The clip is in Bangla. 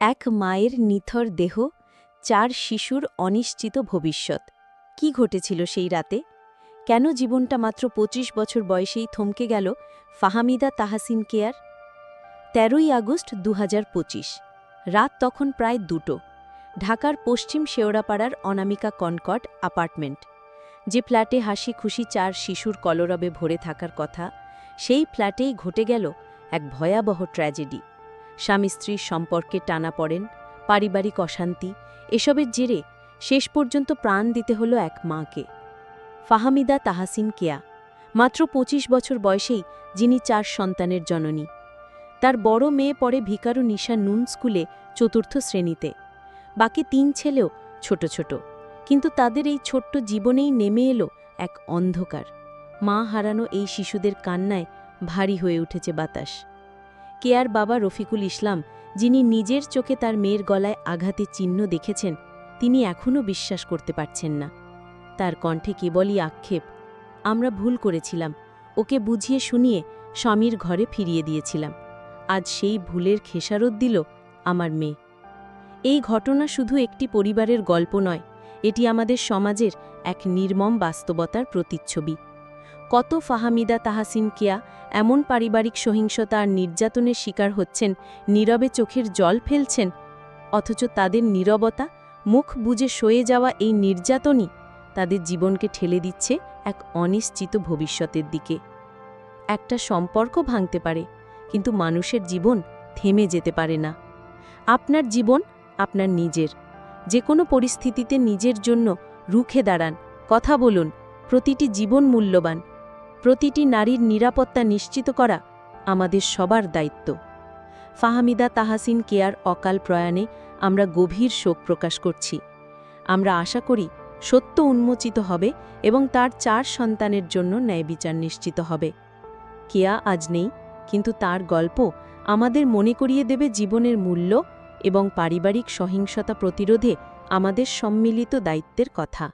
এক মায়ের নিথর দেহ, চার শিশুর অনিশ্চিত ভবিষ্যৎ। কি ঘটেছিল সেই রাতে? কেন জীবনটা মাত্র ২৫ বছর বয়সেই থমকে গেল ফাহামিদা তাহাসিন কেয়ার? তেরোই আগস্ট দু হাজার পঁচিশ, রাত তখন প্রায় দুটো, ঢাকার পশ্চিম শেওড়াপাড়ার অনামিকা কনকট অ্যাপার্টমেন্ট, যে ফ্ল্যাটে হাসি খুশি চার শিশুর কলরবে ভরে থাকার কথা, সেই ফ্ল্যাটেই ঘটে গেল এক ভয়াবহ ট্র্যাজেডি। স্বামী স্ত্রীর সম্পর্কে টানা পড়েন, পারিবারিক অশান্তি, এসবের জেরে শেষ পর্যন্ত প্রাণ দিতে হলো এক মাকে। ফাহামিদা তাহাসিন কেয়া, মাত্র ২৫ বছর বয়সেই যিনি চার সন্তানের জননী। তার বড় মেয়ে পড়ে ভিকারু নিশা নুন স্কুলে চতুর্থ শ্রেণীতে। বাকি তিন ছেলেও ছোট ছোট। কিন্তু তাদের এই ছোট্ট জীবনেই নেমে এলো এক অন্ধকার। মা হারানো এই শিশুদের কান্নায় ভারী হয়ে উঠেছে বাতাস। কেয়ার বাবা রফিকুল ইসলাম, যিনি নিজের চোখে তার মেয়ের গলায় আঘাতে চিহ্ন দেখেছেন, তিনি এখনও বিশ্বাস করতে পারছেন না। তার কণ্ঠে কেবলই আক্ষেপ, আমরা ভুল করেছিলাম, ওকে বুঝিয়ে শুনিয়ে স্বামীর ঘরে ফিরিয়ে দিয়েছিলাম। আজ সেই ভুলের খেসারত দিল আমার মেয়ে। এই ঘটনা শুধু একটি পরিবারের গল্প নয়, এটি আমাদের সমাজের এক নির্মম বাস্তবতার প্রতিচ্ছবি। কত ফাহামিদা তাহাসিন কেয়া এমন পারিবারিক সহিংসতা আর নির্যাতনের শিকার হচ্ছেন, নীরবে চোখের জল ফেলছেন, অথচ তাদের নীরবতা, মুখ বুজে সয়ে যাওয়া এই নির্যাতনই তাদের জীবনকে ঠেলে দিচ্ছে এক অনিশ্চিত ভবিষ্যতের দিকে। একটা সম্পর্ক ভাঙতে পারে, কিন্তু মানুষের জীবন থেমে যেতে পারে না। আপনার জীবন আপনার নিজের। যে কোনো পরিস্থিতিতে নিজের জন্য রুখে দাঁড়ান, কথা বলুন, প্রতিটি জীবন মূল্যবান। প্রতিটি নারীর নিরাপত্তা নিশ্চিত করা আমাদের সবার দায়িত্ব। ফাহামিদা তাহাসিন কেয়ার অকাল প্রয়াণে আমরা গভীর শোক প্রকাশ করছি। আমরা আশা করি সত্য উন্মোচিত হবে এবং তার চার সন্তানের জন্য ন্যায় বিচার নিশ্চিত হবে। কেয়া আজ নেই, কিন্তু তার গল্প আমাদের মনে করিয়ে দেবে জীবনের মূল্য এবং পারিবারিক সহিংসতা প্রতিরোধে আমাদের সম্মিলিত দায়িত্বের কথা।